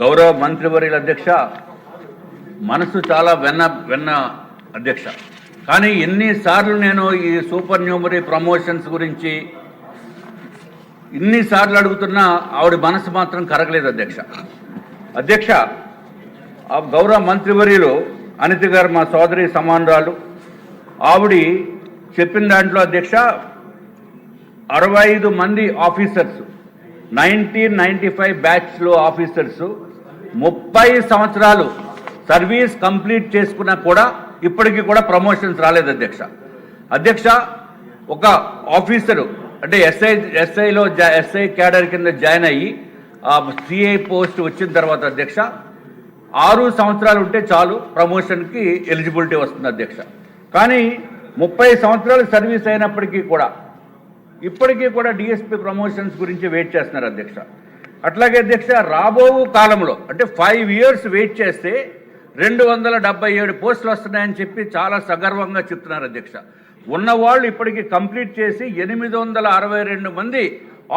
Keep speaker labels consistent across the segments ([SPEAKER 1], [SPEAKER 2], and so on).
[SPEAKER 1] గౌరవ మంత్రివర్యుల అధ్యక్ష మనసు చాలా వెన్న వెన్న అధ్యక్ష. కానీ ఎన్నిసార్లు నేను ఈ సూపర్ న్యూమరీ ప్రమోషన్స్ గురించి ఇన్నిసార్లు అడుగుతున్నా ఆవిడ మనసు మాత్రం కరగలేదు అధ్యక్ష. అధ్యక్ష ఆ గౌరవ మంత్రివర్యులు అనిత గారు మా సోదరి సమానురాలు ఆవిడ చెప్పిన దాంట్లో అధ్యక్ష అరవై ఐదు మంది ఆఫీసర్స్ నైన్టీన్ నైంటీ ఫైవ్ బ్యాచ్లో ఆఫీసర్స్ ముప్పై సంవత్సరాలు సర్వీస్ కంప్లీట్ చేసుకున్నా కూడా ఇప్పటికీ కూడా ప్రమోషన్స్ రాలేదు అధ్యక్ష. అధ్యక్ష ఒక ఆఫీసరు అంటే ఎస్ఐ ఎస్ఐలో ఎస్ఐ క్యాడర్ కింద జాయిన్ అయ్యి ఆ సిఐ పోస్ట్ వచ్చిన తర్వాత అధ్యక్ష ఆరు సంవత్సరాలు ఉంటే చాలు ప్రమోషన్కి ఎలిజిబిలిటీ వస్తుంది అధ్యక్ష. కానీ ముప్పై సంవత్సరాలు సర్వీస్ అయినప్పటికీ కూడా ఇప్పటికీ కూడా డిఎస్పీ ప్రమోషన్స్ గురించి వెయిట్ చేస్తున్నారు అధ్యక్ష. అట్లాగే అధ్యక్ష రాబో కాలంలో అంటే ఫైవ్ ఇయర్స్ వెయిట్ చేస్తే రెండు వందల డెబ్బై ఏడు పోస్టులు వస్తున్నాయని చెప్పి చాలా సగర్వంగా చెప్తున్నారు అధ్యక్ష ఉన్నవాళ్ళు ఇప్పటికి కంప్లీట్ చేసి ఎనిమిది వందల అరవై రెండు మంది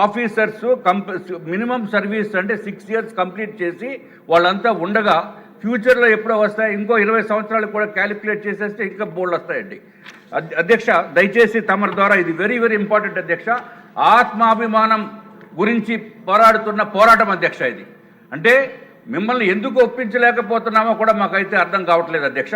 [SPEAKER 1] ఆఫీసర్స్ కంప మినిమం సర్వీస్ అంటే సిక్స్ ఇయర్స్ కంప్లీట్ చేసి వాళ్ళంతా ఉండగా ఫ్యూచర్లో ఎప్పుడో వస్తాయి ఇంకో ఇరవై సంవత్సరాలు కూడా క్యాలిక్యులేట్ చేసేస్తే ఇంకా బోర్డు వస్తాయండి. అధ్యక్ష దయచేసి తమరి ద్వారా ఇది వెరీ వెరీ ఇంపార్టెంట్ అధ్యక్ష. ఆత్మాభిమానం గురించి పోరాడుతున్న పోరాటం అధ్యక్ష ఇది. అంటే మిమ్మల్ని ఎందుకు ఒప్పించలేకపోతున్నామో కూడా మాకైతే అర్థం కావట్లేదు అధ్యక్ష.